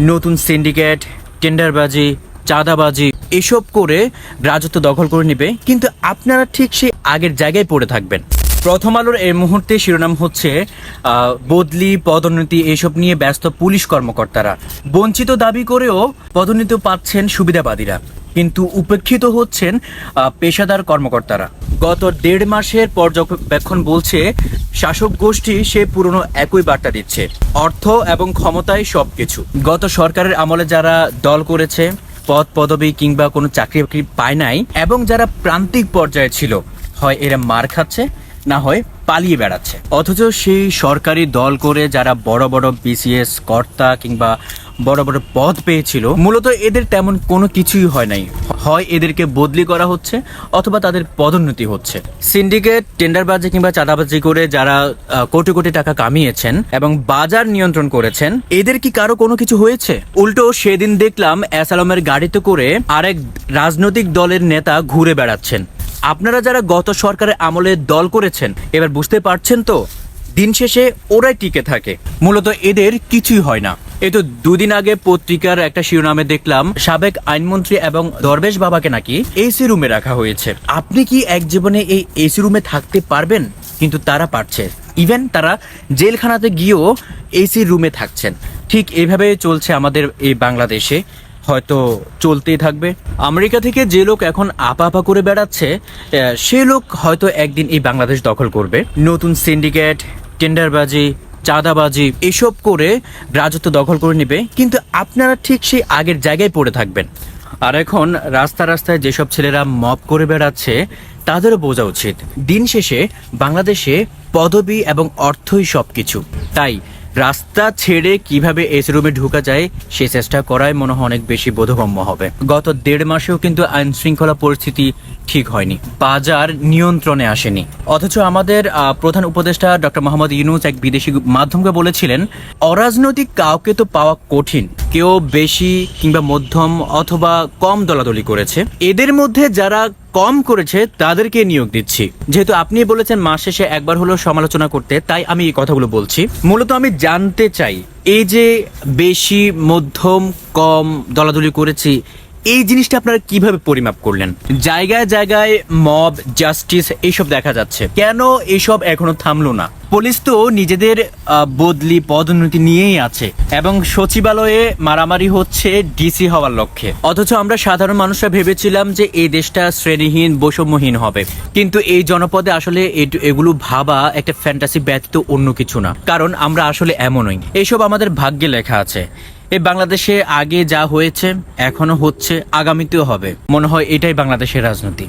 নতুন সিন্ডিকেট, টেন্ডারবাজি, চাঁদাবাজি, এসব করে রাজত্ব দখল করে নেবে। কিন্তু আপনারা ঠিক সেই আগের জায়গায় পড়ে থাকবেন। প্রথম আলোর এই মুহূর্তে শিরোনাম হচ্ছে বদলি, পদোন্নতি এসব নিয়ে ব্যস্ত পুলিশ কর্মকর্তারা। বঞ্চিত দাবি করেও পদোন্নতি পাচ্ছেন সুবিধাবাদীরা। কিন্তু উপেক্ষিত হচ্ছেন পেশাদার কর্মকর্তারা। গত দেড় মাসের পর্যবেক্ষণ বলছে, শাসক গোষ্ঠী সে পুরনো একই বার্তা দিচ্ছে, অর্থ এবং ক্ষমতায় সবকিছু। গত সরকারের আমলে যারা দল করেছে, পদ, পদবি কিংবা কোনো চাকরি বাকরি পায় নাই, এবং যারা প্রান্তিক পর্যায়ে ছিল, হয় এরা মার খাচ্ছে, না হয় পালিয়ে বেড়াচ্ছে। অথচ সেই সরকারি দল করে যারা বড় বড় বিসিএস কর্তা কিংবা বড় বড় পদ পেয়েছিল, মূলত এদের তেমন কোনো কিছুই হয় নাই। হয় এদেরকে বদলি করা হচ্ছে, অথবা তাদের পদোন্নতি হচ্ছে। সিন্ডিকেট, টেন্ডারবাজি কিংবা চাঁদাবাজি করে যারা কোটি কোটি টাকা কামিয়েছেন এবং বাজার নিয়ন্ত্রণ করেছেন, এদের কি কারও কোনো কিছু হয়েছে? উল্টো, সেদিন দেখলাম অ্যাসালমের গাড়িতে করে আরেক রাজনৈতিক দলের নেতা ঘুরে বেড়াচ্ছেন। আপনারা যারা গত সরকারের আমলে দল করেছেন, এবার বুঝতে পারছেন তো, দিন শেষে ওরাই টিকে থাকে। মূলত এদের কিছুই হয় না। এই তো দুদিন আগে পত্রিকার একটা শিরোনামে দেখলাম, সাবেক আইনমন্ত্রী এবং দরবেশ বাবাকে নাকি এসি রুমে রাখা হয়েছে। আপনি কি এক জীবনে এই এসি রুমে থাকতে পারবেন? কিন্তু তারা পারছে। ইভেন তারা জেলখানাতে গিয়েও এসি রুমে থাকছেন। ঠিক এইভাবে চলছে আমাদের এই বাংলাদেশে। হয়তো চলতেই থাকবে। আমেরিকা থেকে যে লোক এখন আপা আপা করে বেড়াচ্ছে সে লোক হয়তো একদিন এই বাংলাদেশ দখল করবে। নতুন সিন্ডিকেট, টেন্ডারবাজি চাঁদাবাজি, এসব করে রাজত্ব দখল করে নেবে, কিন্তু আপনারা ঠিক সেই আগের জায়গায় পড়ে থাকবেন। আর এখন রাস্তা রাস্তায় যেসব ছেলেরা মপ করে বেড়াচ্ছে, তাদেরও বোঝা উচিত। দিন শেষে বাংলাদেশে পদবি এবং অর্থই সবকিছু। তাই রাস্তা ছেড়ে কীভাবে এসি রুমে ঢুকা যায়, সে চেষ্টা করাই মনে হয় অনেক বেশি বোধগম্য হবে। গত দেড় মাসেও কিন্তু আইন শৃঙ্খলা পরিস্থিতি ঠিক হয়নি। বাজার নিয়ন্ত্রণে আসেনি। অথচ আমাদের প্রধান উপদেষ্টা ডক্টর মোহাম্মদ ইউনুস এক বিদেশি মাধ্যমকে বলেছিলেন, অরাজনৈতিক কাউকে তো পাওয়া কঠিন। কেউ বেশি কিংবা মধ্যম অথবা কম দলাদলি করেছে। এদের মধ্যে যারা কম করেছে, তাদেরকে নিয়োগ দিচ্ছি। যেহেতু আপনি বলেছেন মাস শেষে একবার হলো সমালোচনা করতে, তাই আমি এই কথাগুলো বলছি। মূলত আমি জানতে চাই, এই যে বেশি, মধ্যম, কম দলাদলি করেছি এই জিনিসটা আপনারা কীভাবে পরিমাপ করলেন? জায়গায় জায়গায় মব, জাস্টিস এইসব দেখা যাচ্ছে। কেন এইসব এখনও থামলো না? পুলিশ তো নিজেদের বদলি, পদোন্নতি নিয়েই আছে এবং সচিবালয়ে মারামারি হচ্ছে ডিসি হওয়ার লক্ষ্যে। অথচ আমরা সাধারণ মানুষরা ভেবেছিলাম যে এই দেশটা শ্রেণীহীন, বৈষম্যহীন হবে। কিন্তু এই জনপদে আসলে এগুলো ভাবা একটা ফ্যান্টাসি ব্যতীত অন্য কিছু না। কারণ আমরা আসলে এমনই। এসব আমাদের ভাগ্যে লেখা আছে। এই বাংলাদেশে আগে যা হয়েছে এখনও হচ্ছে আগামীতেও হবে। মনে হয় এটাই বাংলাদেশের রাজনীতি।